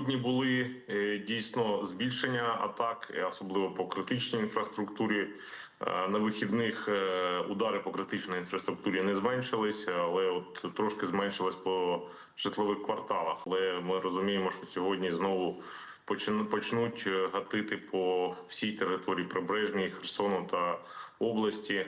Сьогодні були е, дійсно збільшення атак, е, особливо по критичній інфраструктурі. Е, На вихідних удари по критичній інфраструктурі не зменшилися, але от трошки зменшились по житлових кварталах. Але ми розуміємо, що сьогодні знову почнуть гатити по всій території прибережній Херсону та області.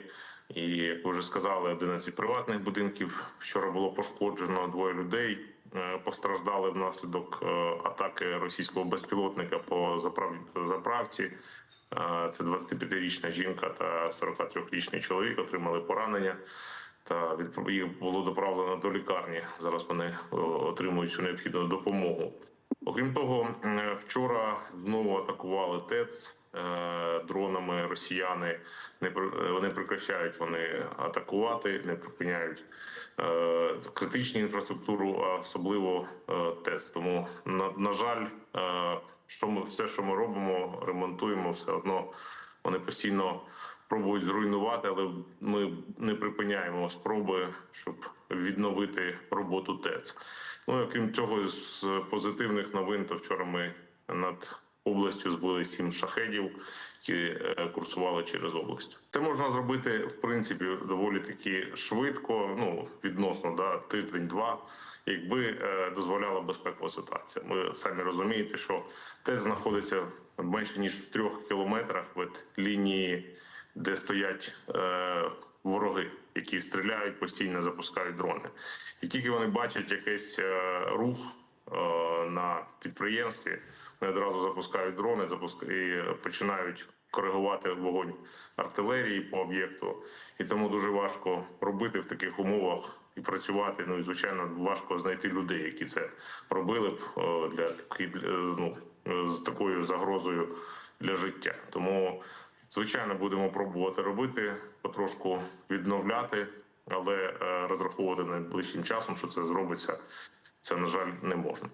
І як ви вже сказали, 11 приватних будинків вчора було пошкоджено двоє людей. Е, Постраждали внаслідок е, атаки російського безпілотника по заправ- заправці. Е, Це 25-річна жінка та 43-річний чоловік отримали поранення. Та їх було доправлено до лікарні. Зараз вони отримують всю необхідну допомогу. Окрім того, вчора знову атакували ТЕЦ дронами. Росіяни не е, вони прекращають вони атакувати, не припиняють е, критичну інфраструктуру, а особливо е, ТЕЦ. Тому на, на жаль, е, що ми все, що ми робимо, ремонтуємо, все одно вони постійно пробують зруйнувати, але ми не припиняємо спроби, щоб відновити роботу ТЕЦ. Ну і окрім цього, з позитивних новин, то вчора ми над областю збили сім шахедів, які е, курсували через область. Це можна зробити в принципі доволі таки швидко, ну відносно да тиждень-два. Якби е, дозволяла безпекова ситуація, ми самі розумієте, що ТЕЦ знаходиться менше ніж в трьох кілометрах від лінії, де стоять е, вороги, які стріляють постійно, запускають дрони. І тільки вони бачать якийсь е, рух на підприємстві, вони одразу запускають дрони, запуск... і починають коригувати вогонь артилерії по об'єкту. І тому дуже важко робити в таких умовах і працювати. Ну і звичайно, важко знайти людей, які це робили б е, для такі- ну, е, з такою загрозою для життя. Тому звичайно будемо пробувати робити, потрошку відновляти, але е, розраховувати найближчим часом, що це зробиться, це на жаль не можна.